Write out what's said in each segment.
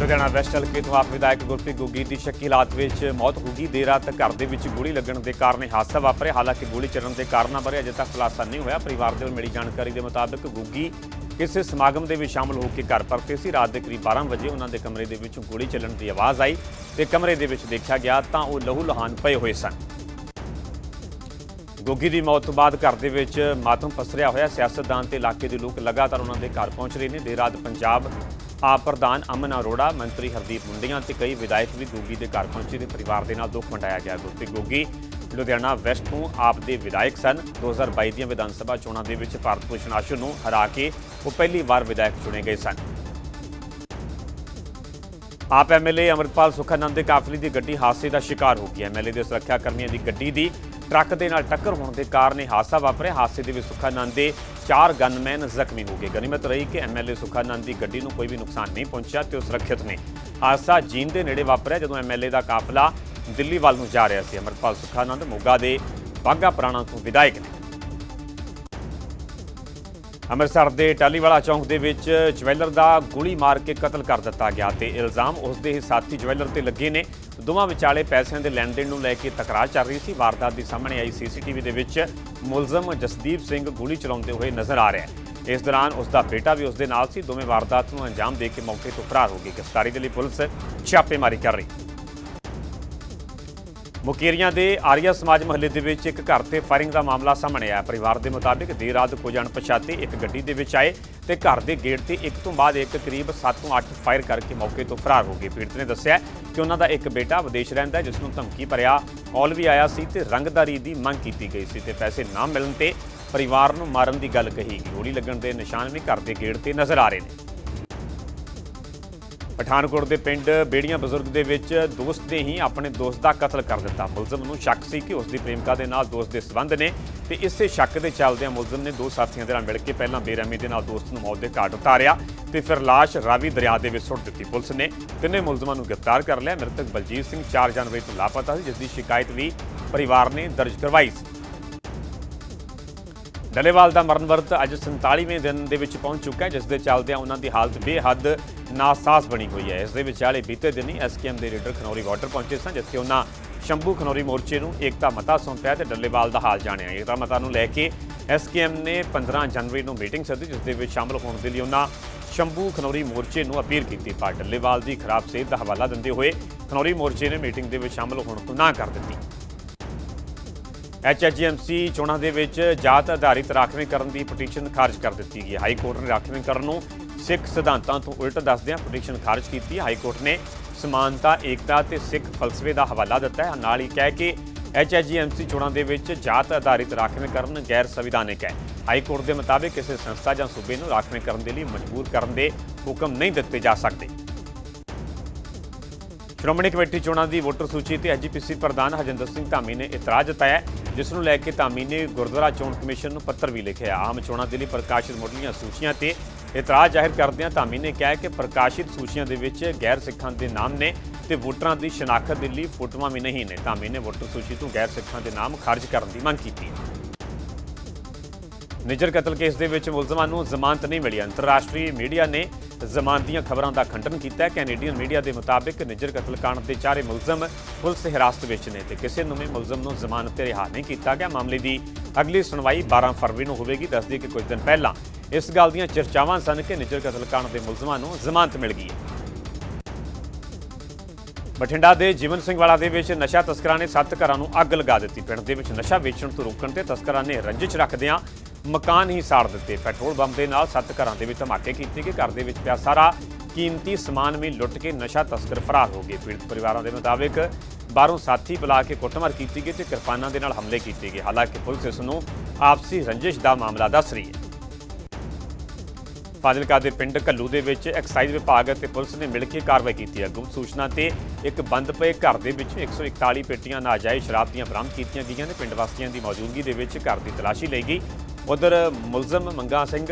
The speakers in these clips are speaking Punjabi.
ਲੁਧਿਆਣਾ ਵੈਸਟ ਹਲਕੇ ਤੋਂ ਆਪ ਵਿਧਾਇਕ ਗੁਰਪ੍ਰੀਤ ਗੁੱਗੀ ਦੀ ਸ਼ੱਕੀ ਹਾਲਾਤ ਵਿੱਚ ਮੌਤ ਹੋ ਗਈ। ਦੇਰ ਰਾਤ ਘਰ ਦੇ ਵਿੱਚ ਗੋਲੀ ਲੱਗਣ ਦੇ ਕਾਰਨ ਇਹ ਹਾਦਸਾ ਵਾਪਰਿਆ। ਹਾਲਾਂਕਿ ਗੋਲੀ ਚੱਲਣ ਦੇ ਕਾਰਨਾਂ ਬਾਰੇ, ਅਜੇ ਤੱਕ ਖੁਲਾਸਾ ਨਹੀਂ ਹੋਇਆ। ਪਰਿਵਾਰ ਦੇ ਵੱਲੋਂ ਮਿਲੀ ਜਾਣਕਾਰੀ ਦੇ ਮੁਤਾਬਕ ਗੁੱਗੀ ਕਿਸੇ ਸਮਾਗਮ ਦੇ ਵਿੱਚ ਸ਼ਾਮਲ ਹੋ ਕੇ ਘਰ ਪਰਤੇ ਸੀ। ਰਾਤ ਦੇ ਕਰੀਬ 12 ਵਜੇ ਉਹਨਾਂ ਦੇ ਕਮਰੇ ਦੇ ਵਿੱਚੋਂ ਗੋਲੀ ਚੱਲਣ ਦੀ ਆਵਾਜ਼ ਆਈ ਤੇ ਕਮਰੇ ਦੇ ਵਿੱਚ ਦੇਖਿਆ ਗਿਆ ਤਾਂ ਉਹ ਲਹੂ ਲਹਾਨ ਪਏ ਹੋਏ ਸਨ। ਗੋਗੀ ਦੀ ਮੌਤ ਤੋਂ ਬਾਅਦ ਘਰ ਦੇ ਵਿੱਚ ਮਾਤਮ ਪਸਰਿਆ ਹੋਇਆ। ਸਿਆਸਤਦਾਨ ਤੇ ਇਲਾਕੇ ਦੇ ਲੋਕ ਲਗਾਤਾਰ ਉਹਨਾਂ ਦੇ ਘਰ ਪਹੁੰਚ ਰਹੇ ਨੇ। ਦੇਰ ਰਾਤ ਪੰਜਾਬ ਆਪ ਪ੍ਰਧਾਨ ਅਮਨ ਅਰੋੜਾ, ਮੰਤਰੀ ਹਰਦੀਪ ਮੁੰਡੀਆਂ ਤੇ ਕਈ ਵਿਧਾਇਕ ਵੀ ਗੋਗੀ ਦੇ ਘਰ ਪਹੁੰਚੇ ਤੇ ਪਰਿਵਾਰ ਦੇ ਨਾਲ ਦੁੱਖ ਵੰਡਾਇਆ ਗਿਆ। ਗੁਰਪ੍ਰੀਤ ਗੋਗੀ, ਲੁਧਿਆਣਾ ਵੈਸਟ ਤੋਂ ਆਪ ਦੇ ਵਿਧਾਇਕ ਸਨ। 2022 ਦੀਆਂ ਵਿਧਾਨ ਸਭਾ ਚੋਣਾਂ ਦੇ ਵਿੱਚ ਭਾਰਤ ਭੂਸ਼ਣ ਆਸ਼ੂ ਨੂੰ ਹਰਾ ਕੇ ਉਹ ਪਹਿਲੀ ਵਾਰ ਵਿਧਾਇਕ ਚੁਣੇ ਗਏ ਸਨ। ਆਪ ਐਮਐਲਏ ਅਮਰਪਾਲ ਸੁਖਾਨੰਦ ਦੇ ਕਾਫਲੇ ਦੀ ਗੱਡੀ ਹਾਦਸੇ ਦਾ ਸ਼ਿਕਾਰ ਹੋ ਗਈ। ਐਮਐਲਏ ਦੇ ਸੁਰੱਖਿਆ ਕਰਮੀਆਂ ਦੀ ਗੱਡੀ ਦੀ ਟਰੱਕ ਦੇ ਨਾਲ ਟੱਕਰ ਹੋਣ ਦੇ ਕਾਰਨ ਇਹ ਹਾਦਸਾ ਵਾਪਰਿਆ। ਹਾਦਸੇ ਦੇ ਵਿੱਚ ਸੁਖਾਨੰਦ ਦੇ ਚਾਰ ਗਨਮੈਨ ਜ਼ਖਮੀ ਹੋ ਗਏ। ਗਨੀਮਤ ਰਹੀ ਕਿ ਐਮਐਲਏ ਸੁਖਾਨੰਦ ਦੀ ਗੱਡੀ ਨੂੰ ਕੋਈ ਵੀ ਨੁਕਸਾਨ ਨਹੀਂ ਪਹੁੰਚਿਆ ਤੇ ਉਹ ਸੁਰੱਖਿਅਤ ਨੇ। ਹਾਦਸਾ ਜੀਨ ਦੇ ਨੇੜੇ ਵਾਪਰਿਆ ਜਦੋਂ ਐਮਐਲਏ ਦਾ ਕਾਫਲਾ ਦਿੱਲੀ ਵੱਲ ਨੂੰ ਜਾ ਰਿਹਾ ਸੀ। ਅਮਰਪਾਲ ਸੁਖਾਨੰਦ ਮੋਗਾ ਦੇ ਬਾਗਾ ਪੁਰਾਣਾ ਤੋਂ ਵਿਧਾਇਕ ਨੇ। ਅੰਮ੍ਰਿਤਸਰ ਦੇ ਟਾਲੀਵਾਲਾ ਚੌਂਕ ਦੇ ਵਿੱਚ ਜਵੈਲਰ ਦਾ ਗੋਲੀ ਮਾਰ ਕੇ ਕਤਲ ਕਰ ਦਿੱਤਾ ਗਿਆ ਤੇ ਇਲਜ਼ਾਮ ਉਸ ਦੇ ਹੀ ਸਾਥੀ ਜਵੈਲਰ ਤੇ ਲੱਗੇ ਨੇ। ਦੋਵਾਂ ਵਿਚਾਲੇ ਪੈਸਿਆਂ ਦੇ ਲੈਣ ਦੇਣ ਨੂੰ ਲੈ ਕੇ ਤਕਰਾਰ ਚੱਲ ਰਹੀ ਸੀ। ਵਾਰਦਾਤ ਦੀ ਸਾਹਮਣੇ ਆਈ ਸੀਸੀਟੀਵੀ ਦੇ ਵਿੱਚ ਮੁਲਜ਼ਮ ਜਸਦੀਪ ਸਿੰਘ ਗੋਲੀ ਚਲਾਉਂਦੇ ਹੋਏ ਨਜ਼ਰ ਆ ਰਿਹਾ ਹੈ। ਇਸ ਦੌਰਾਨ ਉਸ ਦਾ ਬੇਟਾ ਵੀ ਉਸ ਦੇ ਨਾਲ ਸੀ। ਦੋਵੇਂ ਵਾਰਦਾਤ ਨੂੰ ਅੰਜਾਮ ਦੇ ਕੇ ਮੌਕੇ ਤੋਂ ਫਰਾਰ ਹੋ ਗਏ। ਗ੍ਰਿਫਤਾਰੀ ਦੇ ਲਈ ਪੁਲਿਸ ਛਾਪੇਮਾਰੀ ਕਰ ਰਹੀ ਮੁਕੇਰੀਆਂ ਦੇ ਆਰੀਆ ਸਮਾਜ ਮਹੱਲੇ ਦੇ ਵਿੱਚ ਇੱਕ ਘਰ ਤੇ ਫਾਇਰਿੰਗ ਦਾ ਮਾਮਲਾ ਸਾਹਮਣੇ ਆਇਆ। ਪਰਿਵਾਰ ਦੇ ਮੁਤਾਬਿਕ ਦੇਰ ਰਾਤ ਕੁਝ ਅਣਪਛਾਤੇ ਇੱਕ ਗੱਡੀ ਦੇ ਵਿੱਚ ਆਏ ਤੇ ਘਰ ਦੇ ਗੇਟ ਤੇ ਇੱਕ ਤੋਂ ਬਾਅਦ ਇੱਕ ਕਰੀਬ 7 ਤੋਂ 8 ਫਾਇਰ ਕਰਕੇ ਮੌਕੇ ਤੋਂ ਫਰਾਰ ਹੋ ਗਏ। ਪੀੜਤ ਨੇ ਦੱਸਿਆ ਕਿ ਉਹਨਾਂ ਦਾ ਇੱਕ ਬੇਟਾ ਵਿਦੇਸ਼ ਰਹਿੰਦਾ ਜਿਸ ਨੂੰ ਧਮਕੀ ਭਰਿਆ ਔਲ ਵੀ ਆਇਆ ਸੀ ਤੇ ਰੰਗਦਾਰੀ ਦੀ ਮੰਗ ਕੀਤੀ ਗਈ ਸੀ ਤੇ ਪੈਸੇ ਨਾ ਮਿਲਣ ਤੇ ਪਰਿਵਾਰ ਨੂੰ ਮਾਰਨ ਦੀ ਗੱਲ ਕਹੀ ਗਈ। ਗੋਲੀ ਲੱਗਣ ਦੇ ਨਿਸ਼ਾਨ ਵੀ ਘਰ ਦੇ ਗੇਟ ਤੇ ਨਜ਼ਰ ਆ ਰਹੇ ਨੇ। ਪਠਾਨਕੋਟ ਦੇ ਪਿੰਡ ਬੇੜੀਆਂ ਬਜ਼ੁਰਗ ਦੇ ਵਿੱਚ ਦੋਸਤ ਨੇ ਹੀ ਆਪਣੇ ਦੋਸਤ ਦਾ ਕਤਲ ਕਰ ਦਿੱਤਾ। ਮੁਲਜ਼ਮ ਨੂੰ ਸ਼ੱਕ ਸੀ ਕਿ ਉਸ ਦੀ ਪ੍ਰੇਮਿਕਾ ਦੇ ਨਾਲ ਦੋਸਤ ਦੇ ਸਬੰਧ ਨੇ ਤੇ ਇਸੇ ਸ਼ੱਕ ਦੇ ਚੱਲਦਿਆਂ ਮੁਲਜ਼ਮ ਨੇ ਦੋ ਸਾਥੀਆਂ ਦੇ ਨਾਲ ਮਿਲ ਕੇ ਪਹਿਲਾਂ ਬੇਰਹਿਮੀ ਦੇ ਨਾਲ ਦੋਸਤ ਨੂੰ ਮੌਤ ਦੇ ਘਾਟ ਉਤਾਰਿਆ ਤੇ ਫਿਰ ਲਾਸ਼ ਰਾਵੀ ਦਰਿਆ ਦੇ ਵਿੱਚ ਸੁੱਟ ਦਿੱਤੀ ਪੁਲਿਸ ਨੇ। ਤਿੰਨੇ ਮੁਲਜ਼ਮਾਂ ਨੂੰ ਗ੍ਰਿਫਤਾਰ ਕਰ ਲਿਆ। ਮ੍ਰਿਤਕ ਬਲਜੀਤ ਸਿੰਘ 4 ਜਨਵਰੀ ਤੋਂ ਲਾਪਤਾ ਸੀ, ਜਿਸ ਦੀ ਸ਼ਿਕਾਇਤ ਵੀ ਪਰਿਵਾਰ ਨੇ ਦਰਜ ਕਰਵਾਈ ਸੀ। ਡੱਲੇਵਾਲ ਦਾ ਮਰਨ ਵਰਤ ਅੱਜ 47ਵੇਂ ਦਿਨ ਦੇ ਵਿੱਚ ਪਹੁੰਚ ਚੁੱਕਾ ਹੈ, ਜਿਸ ਦੇ ਚੱਲਦਿਆਂ ਉਹਨਾਂ ਦੀ ਹਾਲਤ ਬੇਹੱਦ ਨਾਸਾਸ ਬਣੀ ਹੋਈ ਹੈ। ਇਸ ਦੇ ਵਿਚਾਲੇ ਬੀਤੇ ਦਿਨੀ ਐਸਕੇਐਮ ਦੇ ਲੀਡਰ ਖਨੌਰੀ ਵਾਟਰ ਪਹੁੰਚੇ ਸਨ, ਜਿੱਥੇ ਉਹਨਾਂ ਸ਼ੰਭੂ ਖਨੌਰੀ ਮੋਰਚੇ ਨੂੰ ਏਕਤਾ ਮਤਾ ਸੌਂਪਿਆ ਤੇ ਡੱਲੇਵਾਲ ਦਾ ਹਾਲ ਜਾਣਿਆ। ਏਕਤਾ ਮਤਾ ਨੂੰ ਲੈ ਕੇ ਐਸਕੇਐਮ ਨੇ 15 ਜਨਵਰੀ ਨੂੰ ਮੀਟਿੰਗ ਸੱਦੀ, ਜਿਸ ਦੇ ਵਿੱਚ ਸ਼ਾਮਲ ਹੋਣ ਦੇ ਲਈ ਉਹਨਾਂ ਸ਼ੰਭੂ ਖਨੌਰੀ ਮੋਰਚੇ ਨੂੰ ਅਪੀਲ ਕੀਤੀ। ਪਰ ਡੱਲੇਵਾਲ ਦੀ ਖਰਾਬ ਸਿਹਤ ਦਾ ਹਵਾਲਾ ਦਿੰਦੇ ਹੋਏ ਖਨੌਰੀ ਮੋਰਚੇ ਨੇ ਮੀਟਿੰਗ ਦੇ ਵਿੱਚ ਸ਼ਾਮਲ ਹੋਣ ਤੋਂ ਨਾ ਕਰ ਦਿੱਤੀ। ਐਚਐਚਐਮਸੀ ਚੋਣਾਂ ਦੇ ਵਿੱਚ ਜਾਤ ਆਧਾਰਿਤ ਰਾਖਵੇਂਕਰਨ ਦੀ ਪਟੀਸ਼ਨ ਖਾਰਜ ਕਰ ਦਿੱਤੀ ਗਈ। ਹੈ ਹਾਈ ਕੋਰਟ ਨੇ ਰਾਖਵੇਂਕਰਨ ਨੂੰ ਸਿੱਖ ਸਿਧਾਂਤਾਂ ਤੋਂ ਉਲਟ ਦੱਸਦਿਆਂ ਪਟੀਸ਼ਨ ਖਾਰਜ ਕੀਤੀ। ਹਾਈ ਕੋਰਟ ਨੇ ਸਮਾਨਤਾ, ਏਕਤਾ ਤੇ ਸਿੱਖ ਫਲਸਫੇ ਦਾ ਹਵਾਲਾ ਦਿੱਤਾ ਹੈ। ਨਾਲ ਹੀ ਕਹਿ ਕੇ ਐਚਐਚਐਮਸੀ ਚੋਣਾਂ ਦੇ ਵਿੱਚ ਜਾਤ ਆਧਾਰਿਤ ਰਾਖਵੇਂਕਰਨ ਗੈਰ ਸੰਵਿਧਾਨਕ ਹੈ। ਹਾਈ ਕੋਰਟ ਦੇ ਮੁਤਾਬਿਕ ਕਿਸੇ ਸੰਸਥਾ ਜਾਂ ਸੂਬੇ ਨੂੰ ਰਾਖਵੇਂਕਰਨ ਦੇ ਲਈ ਮਜਬੂਰ ਕਰਨ ਦੇ ਹੁਕਮ ਨਹੀਂ ਦਿੱਤੇ ਜਾ ਸਕਦੇ। ਸ਼੍ਰੋਮਣੀ ਕਮੇਟੀ ਚੋਣਾਂ ਦੀ ਵੋਟਰ ਸੂਚੀ ਤੇ ਐਜੀਪੀਸੀ ਪ੍ਰਧਾਨ ਹਰਜਿੰਦਰ ਸਿੰਘ ਧਾਮੀ ਨੇ ਇਤਰਾਜ਼ ਜਤਾਇਆ, ਜਿਸ ਨੂੰ ਲੈ ਕੇ ਧਾਮੀ ਨੇ ਗੁਰਦੁਆਰਾ ਚੋਣ ਕਮਿਸ਼ਨ ਨੂੰ ਪੱਤਰ ਵੀ ਲਿਖਿਆ। ਆਮ ਚੋਣਾਂ ਦੇ ਲਈ ਪ੍ਰਕਾਸ਼ਿਤ ਮੁੱਢਲੀਆਂ ਸੂਚੀਆਂ ਤੇ ਇਤਰਾਜ਼ ਜ਼ਾਹਿਰ ਕਰਦਿਆਂ ਧਾਮੀ ਨੇ ਕਿਹਾ ਕਿ ਪ੍ਰਕਾਸ਼ਿਤ ਸੂਚੀਆਂ ਦੇ ਵਿੱਚ ਗੈਰ ਸਿੱਖਾਂ ਦੇ ਨਾਮ ਨੇ ਤੇ ਵੋਟਰਾਂ ਦੀ ਸ਼ਨਾਖਤ ਦੇ ਲਈ ਫੋਟੋਆਂ ਵੀ ਨਹੀਂ ਨੇ। ਧਾਮੀ ਨੇ ਵੋਟਰ ਸੂਚੀ ਤੋਂ ਗੈਰ ਸਿੱਖਾਂ ਦੇ ਨਾਮ ਖਾਰਜ ਕਰਨ ਦੀ ਮੰਗ ਕੀਤੀ। ਨਿਜਰ ਕਤਲ ਕੇਸ ਦੇ ਵਿੱਚ ਮੁਲਜ਼ਮਾਂ ਨੂੰ ਜ਼ਮਾਨਤ ਨਹੀਂ ਮਿਲੀ। ਅੰਤਰਰਾਸ਼ਟਰੀ ਮੀਡੀਆ ਨੇ ਜ਼ਮਾਨਤ ਦੀਆਂ ਖਬਰਾਂ ਦਾ ਖੰਡਨ ਕੀਤਾ ਕੈਨੇਡੀਅਨ ਮੀਡੀਆ ਦੇ ਮੁਤਾਬਕ ਨਿਜਰ ਕਾਂਡ ਦੇ ਚਾਰੇ ਮੁਲਜ਼ਮ ਪੁਲਿਸ ਹਿਰਾਸਤ ਵਿੱਚ ਨੇ ਤੇ ਕਿਸੇ ਨੂੰ ਵੀ ਮੁਲਜ਼ਮ ਨੂੰ ਜ਼ਮਾਨਤ ਤੇ ਰਿਹਾ ਨਹੀਂ ਕੀਤਾ ਗਿਆ। ਮਾਮਲੇ ਦੀ ਅਗਲੀ ਸੁਣਵਾਈ 12 ਫਰਵਰੀ ਨੂੰ ਹੋਵੇਗੀ। ਦੱਸਦੀ ਕਿ ਕੁਝ ਦਿਨ ਪਹਿਲਾਂ ਇਸ ਗੱਲ ਦੀਆਂ ਚਰਚਾਵਾਂ ਸਨ ਕਿ ਨਿਜਰ ਕਾਂਡ ਦੇ ਮੁਲਜ਼ਮਾਂ ਨੂੰ ਜ਼ਮਾਨਤ ਮਿਲ ਗਈ ਬਠਿੰਡਾ ਦੇ ਜੀਵਨ ਸਿੰਘ ਵਾਲਾ ਦੇ ਵਿੱਚ ਨਸ਼ਾ ਤਸਕਰਾਂ ਨੇ ਸੱਤ ਘਰਾਂ ਨੂੰ ਅੱਗ ਲਗਾ ਦਿੱਤੀ। ਪਿੰਡ ਦੇ ਵਿੱਚ ਨਸ਼ਾ ਵੇਚਣ ਤੋਂ ਰੋਕਣ ਤੇ ਤਸਕਰਾਂ ਨੇ ਰੰਜਿਸ਼ ਰੱਖਦਿਆਂ ਮਕਾਨ ਹੀ ਸਾੜ ਦਿੱਤੇ। ਪੈਟਰੋਲ ਬੰਬ ਦੇ ਨਾਲ ਸੱਤ ਘਰਾਂ ਦੇ ਵਿੱਚ ਧਮਾਕੇ ਕੀਤੇ ਗਏ। ਘਰ ਦੇ ਵਿੱਚ ਪਿਆ ਸਾਰਾ ਕੀਮਤੀ ਸਮਾਨ ਵੀ ਲੁੱਟ ਕੇ ਨਸ਼ਾ ਤਸਕਰ ਫਰਾਰ ਹੋ ਗਏ। ਪੀੜਤ ਪਰਿਵਾਰਾਂ ਦੇ ਮੁਤਾਬਿਕ ਬਾਹਰੋਂ ਸਾਥੀ ਬੁਲਾ ਕੇ ਕੁੱਟਮਾਰ ਕੀਤੀ ਗਈ ਤੇ ਕਿਰਪਾਨਾਂ ਦੇ ਨਾਲ ਹਮਲੇ ਕੀਤੇ ਗਏ। ਹਾਲਾਂਕਿ ਪੁਲਿਸ ਇਸ ਨੂੰ ਆਪਸੀ ਰੰਜਿਸ਼ ਦਾ ਮਾਮਲਾ ਦੱਸ ਰਹੀ ਹੈ। ਫਾਜ਼ਿਲਕਾ ਦੇ ਪਿੰਡ ਕੱਲੂ ਦੇ ਵਿੱਚ ਐਕਸਾਈਜ਼ ਵਿਭਾਗ ਅਤੇ ਪੁਲਿਸ ਨੇ ਮਿਲ ਕੇ ਕਾਰਵਾਈ ਕੀਤੀ ਹੈ। ਗੁਪਤ ਸੂਚਨਾ ਤੇ ਇੱਕ ਬੰਦ ਪਏ ਘਰ ਦੇ ਵਿੱਚ 141 ਪੇਟੀਆਂ ਨਾਜਾਇਜ਼ ਸ਼ਰਾਬ ਦੀਆਂ ਬਰਾਮਦ ਕੀਤੀਆਂ ਗਈਆਂ ਨੇ। ਪਿੰਡ ਵਾਸੀਆਂ ਦੀ ਮੌਜੂਦਗੀ ਦੇ ਵਿੱਚ ਘਰ ਦੀ ਤਲਾਸ਼ੀ ਲਈ ਗਈ। ਉਧਰ ਮੁਲਜ਼ਮ ਮੰਗਾ ਸਿੰਘ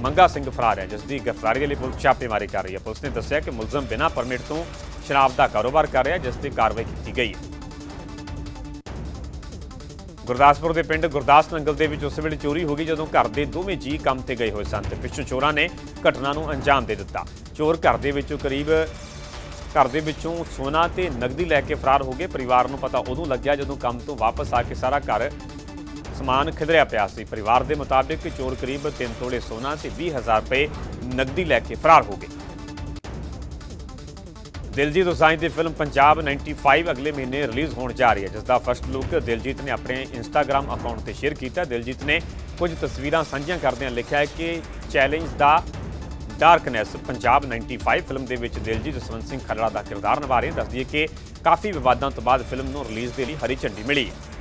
ਮੰਗਾ ਸਿੰਘ ਫਰਾਰ ਹੈ, ਜਿਸ ਦੀ ਗ੍ਰਿਫਤਾਰੀ ਦੇ ਲਈ ਪੁਲਿਸ ਛਾਪੇਮਾਰੀ ਕਰ ਰਹੀ ਹੈ। ਪੁਲਿਸ ਨੇ ਦੱਸਿਆ ਕਿ ਮੁਲਜ਼ਮ ਬਿਨਾਂ ਪਰਮਿਟ ਤੋਂ ਸ਼ਰਾਬ ਦਾ ਕਾਰੋਬਾਰ ਕਰ ਰਿਹਾ ਜਿਸ ਤੇ ਕਾਰਵਾਈ ਕੀਤੀ ਗਈ ਹੈ। ਗੁਰਦਾਸਪੁਰ ਦੇ ਪਿੰਡ ਗੁਰਦਾਸ ਨੰਗਲ ਦੇ ਵਿੱਚ ਉਸ ਵੇਲੇ ਚੋਰੀ ਹੋ ਗਈ, ਜਦੋਂ ਘਰ ਦੇ ਦੋਵੇਂ ਜੀ ਕੰਮ ਤੇ ਗਏ ਹੋਏ ਸਨ ਤੇ ਪਿੱਛੋਂ ਚੋਰਾਂ ਨੇ ਘਟਨਾ ਨੂੰ ਅੰਜਾਮ ਦੇ ਦਿੱਤਾ। ਚੋਰ ਘਰ ਦੇ ਵਿੱਚੋਂ ਕਰੀਬ, ਘਰ ਦੇ ਵਿੱਚੋਂ ਸੋਨਾ ਤੇ ਨਗਦੀ ਲੈ ਕੇ ਫਰਾਰ ਹੋ ਗਏ। ਪਰਿਵਾਰ ਨੂੰ ਪਤਾ ਉਦੋਂ ਲੱਗਿਆ ਜਦੋਂ ਕੰਮ ਤੋਂ ਵਾਪਸ ਆ ਕੇ ਸਾਰਾ ਘਰ ਸਮਾਨ ਖਿਦਰਿਆ ਪਿਆ ਸੀ। ਪਰਿਵਾਰ ਦੇ ਮੁਤਾਬਿਕ ਚੋਰ ਕਰੀਬ 3 ਤੋਲੇ ਸੋਨਾ ਤੇ 20000 ਰੁਪਏ ਨਕਦੀ ਲੈ ਕੇ ਫਰਾਰ ਹੋ ਗਏ। ਦਿਲਜੀਤ ਉਸਾਈ ਦੀ ਫਿਲਮ ਪੰਜਾਬ 95 ਅਗਲੇ ਮਹੀਨੇ ਰਿਲੀਜ਼ ਹੋਣ ਜਾ ਰਹੀ ਹੈ ਜਿਸ ਦਾ ਫਸਟ ਲੁੱਕ ਦਿਲਜੀਤ ਨੇ ਆਪਣੇ ਇੰਸਟਾਗ੍ਰam ਅਕਾਊਂਟ ਤੇ ਸ਼ੇਅਰ ਕੀਤਾ। ਦਿਲਜੀਤ ਨੇ ਕੁਝ ਤਸਵੀਰਾਂ ਸਾਂਝੀਆਂ ਕਰਦਿਆਂ ਲਿਖਿਆ ਹੈ ਕਿ ਚੈਲੰਜ ਦਾ ਡਾਰਕਨੈਸ ਪੰਜਾਬ 95 ਫਿਲਮ ਦੇ ਵਿੱਚ ਦਿਲਜੀਤ ਜਸਵੰਤ ਸਿੰਘ ਖਰੜਾ ਦਾ ਕਿਰਦਾਰ ਨਿਭਾ ਰਹੇ ਹਨ। ਦੱਸਦੀ ਕਿ ਕਾਫੀ ਵਿਵਾਦਾਂ ਤੋਂ ਬਾਅਦ ਫਿਲਮ ਨੂੰ ਰਿਲੀਜ਼ ਦੇ ਲਈ ਹਰੀ ਝੰਡੀ ਮਿਲੀ ਹੈ।